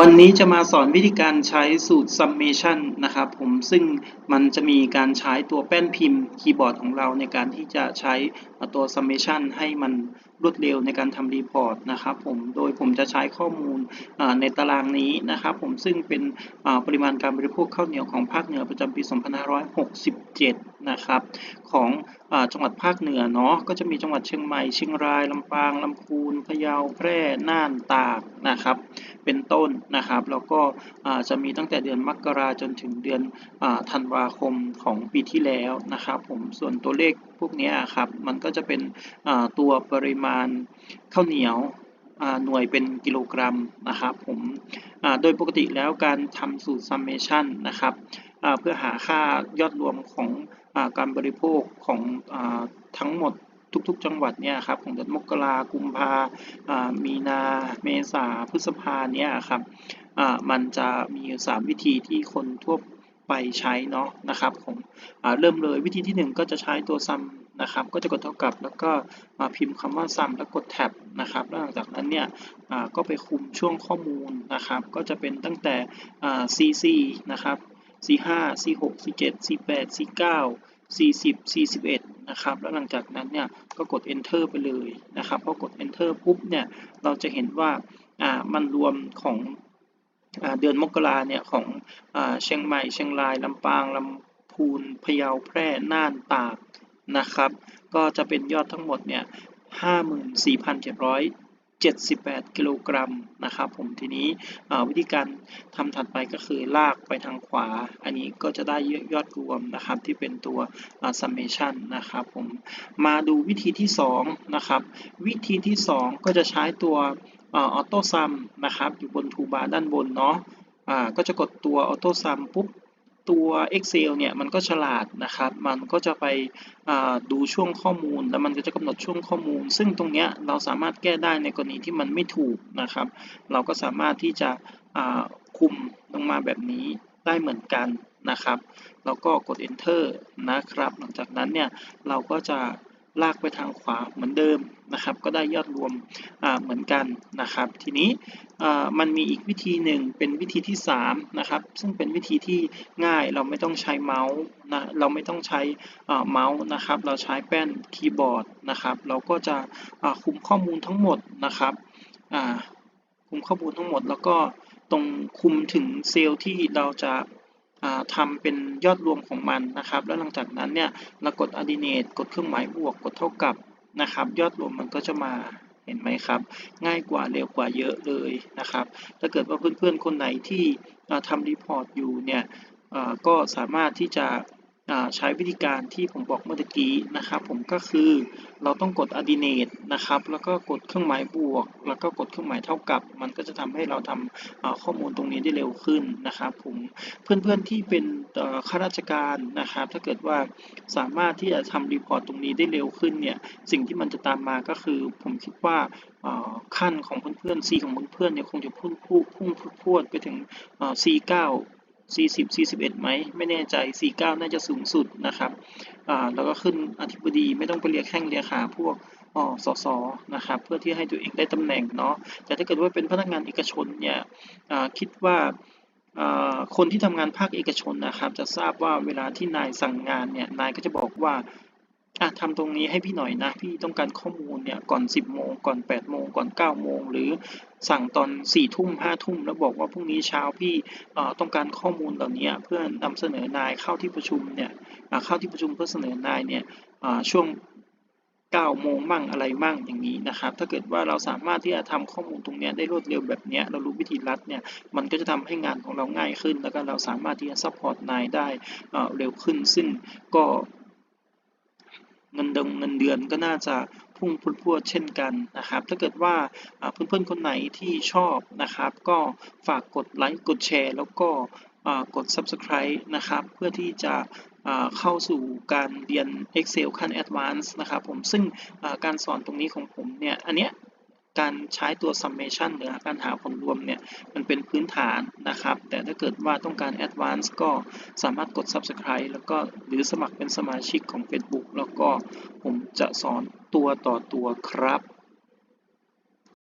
วันนี้จะมาสอนวิธีการใช้สูตร summation นะครับผมซึ่งมันจะมีการใช้ตัวแป้นพิมพ์คีย์บอร์ดของเราในการที่จะใช้ตัว summation ให้มันรวดเร็วในการทำรีพอร์ตนะครับผมโดยผมจะใช้ข้อมูลในตารางนี้นะครับผมซึ่งเป็นปริมาณการบริโภคข้าวเหนียวของภาคเหนือประจำปี 2567 นะครับของจังหวัดภาคเหนือเนาะก็จะมีจังหวัดเชียงใหม่เชียงรายลำปางลำพูนพะเยาแพร่น่านตากนะครับเป็นต้นนะครับแล้วก็จะมีตั้งแต่เดือนมกราจนถึงเดือนธันวาคมของปีที่แล้วนะครับผมส่วนตัวเลขพวกนี้ครับมันก็จะเป็นตัวปริมาณข้าวเหนียวหน่วยเป็นกิโลกรัมนะครับผมโดยปกติแล้วการทำสูตร summation นะครับ เพื่อหาค่ายอดรวมของการบริโภคของทั้งหมดทุกๆ จังหวัดเนี่ยครับของเดือนมกรากุมภามีนา เมษาพฤษภาเนี่ยครับมันจะมีอยู่ 3 วิธีที่คนทั่วไปใช้เนาะนะครับผมเริ่มเลยวิธีที่ 1 ก็จะใช้ตัวซัมนะครับก็จะกดเท่ากับแล้วก็มาพิมพ์คำว่าซัมแล้วกดแท็บนะครับแล้วหลังจากนั้นเนี่ยก็ไปคุมช่วงข้อมูลนะครับ ก็จะเป็นตั้งแต่ CC นะครับ C5 C6 C7 C8 C9 40 41 นะครับ แล้วหลังจากนั้นเนี่ย ก็กด enter ไปเลยนะครับ พอกด enter ปุ๊บเนี่ย เราจะเห็นว่า อ่า มันรวมของเดือนมกราเนี่ย ของเชียงใหม่ เชียงราย ลำปาง ลำพูน พะเยา แพร่ น่าน ตาก นะครับ ก็จะเป็นยอดทั้งหมดเนี่ย 54,700 78 กิโลกรัมนะครับผมทีนี้วิธีการทำถัดไปก็คือลากไปทางขวา อันนี้ก็จะได้ยอดรวมนะครับที่เป็นตัว summation นะครับผมมาดูวิธีที่2นะครับวิธีที่ 2 ก็จะใช้ตัวออโต้ซัมนะครับอยู่บนทูบาร์ด้านบนเนาะก็จะกดตัวออโต้ซัมปุ๊บ ตัว Excel เนี่ยมันก็ฉลาดนะครับ มันก็จะไปดูช่วงข้อมูล แล้วมันก็จะกำหนดช่วงข้อมูล ซึ่งตรงเนี้ยเราสามารถแก้ได้ในกรณีที่มันไม่ถูกนะครับ เราก็สามารถที่จะคุมลงมาแบบนี้ได้เหมือนกันนะครับ แล้วก็กด enter นะครับ หลังจากนั้นเนี่ยเราก็จะลากไปทางขวาเหมือนเดิมนะครับ ก็ได้ยอดรวมเหมือนกันนะครับ ทีนี้ มันมีอีกวิธีหนึ่งเป็นวิธีที่3นะครับซึ่งเป็นวิธีที่ง่ายเราไม่ต้องใช้เมาส์นะเราไม่ต้องใช้เมาส์นะครับ เราใช้แป้นคีย์บอร์ดนะครับ เราก็จะคุมข้อมูลทั้งหมดนะครับคุมข้อมูลทั้งหมด แล้วก็ตรงคุมถึงเซลล์ที่เราจะทำเป็นยอดรวมของมันนะครับ แล้วหลังจากนั้นเนี่ยเรากด addinate กดเครื่องหมายบวกกดเท่ากับนะครับ ยอดรวมมันก็จะมา เห็นไหมครับ ง่ายกว่าเร็วกว่าเยอะเลยนะครับ ถ้าเกิดว่าเพื่อนๆคนไหนที่ทำรีพอร์ตอยู่เนี่ยก็สามารถที่จะ ใช้วิธีการที่ผมบอกเมื่อกี้นะครับ ผมก็คือเราต้องกด addinate นะครับ แล้วก็กดเครื่องหมายบวก แล้วก็กดเครื่องหมายเท่ากับ มันก็จะทำให้เราทำข้อมูลตรงนี้ได้เร็วขึ้นนะครับ ผมเพื่อนๆที่เป็นข้าราชการนะครับ ถ้าเกิดว่าสามารถที่จะทำรีพอร์ตตรงนี้ได้เร็วขึ้นเนี่ยสิ่งที่มันจะตามมาก็คือ ผมคิดว่าขั้นของเพื่อนๆ C ของเพื่อนๆเนี่ยคงจะพุ่งพุ่งพรวดไปถึง C9 40 41ไหมไม่แน่ใจ 49 น่าจะสูงสุดนะครับแล้วก็ขึ้นอธิบดีไม่ต้องไปเรียกแข้งเรียกขาพวกออสสนะครับ เพื่อที่ให้ตัวเองได้ตำแหน่งเนาะ แต่ถ้าเกิดว่าเป็นพนักงานเอกชนเนี่ยคิดว่าคนที่ทำงานภาคเอกชนนะครับ จะทราบว่าเวลาที่นายสั่งงานเนี่ย นายก็จะบอกว่า อะทำตรงนี้ให้พี่หน่อยนะ พี่ต้องการข้อมูลเนี่ยก่อน 10 โมง ก่อน 8 โมง ก่อน 9 โมง หรือสั่งตอน 4 ทุ่ม 5 ทุ่ม แล้วบอกว่าพรุ่งนี้เช้าพี่ต้องการข้อมูลเหล่านี้เพื่อนำเสนอนายเข้าที่ประชุมเนี่ยเข้าที่ประชุมเพื่อเสนอนายเนี่ยช่วง 9 โมงมั่งอะไรมั่งอย่างนี้นะครับ ถ้าเกิดว่าเราสามารถที่จะทำข้อมูลตรงนี้ได้รวดเร็วแบบนี้เรารู้วิธีรัดเนี่ยมันก็จะทำให้งานของเราง่ายขึ้น แล้วก็เราสามารถที่จะซัพพอร์ตนายได้เร็วขึ้น ซึ่งก็ เงินเดือนเงินเดือนก็น่าจะพุ่งพรวดเช่นกันนะครับ ถ้าเกิดว่าเพื่อนๆคนไหนที่ชอบนะครับ ก็ฝากกดไลค์กดแชร์ แล้วก็กด subscribe นะครับ เพื่อที่จะเข้าสู่การเรียน Excel ขั้น Advanced นะครับผมซึ่งการสอนตรงนี้ของผมเนี่ย อันเนี้ย การใช้ตัว summation หรือการหาผลรวมเนี่ยมันเป็นพื้นฐานนะครับ แต่ถ้าเกิดว่าต้องการ advance ก็สามารถกด subscribe แล้วก็หรือสมัครเป็นสมาชิกของ Facebook แล้วก็ผมจะสอนตัวต่อตัวครับ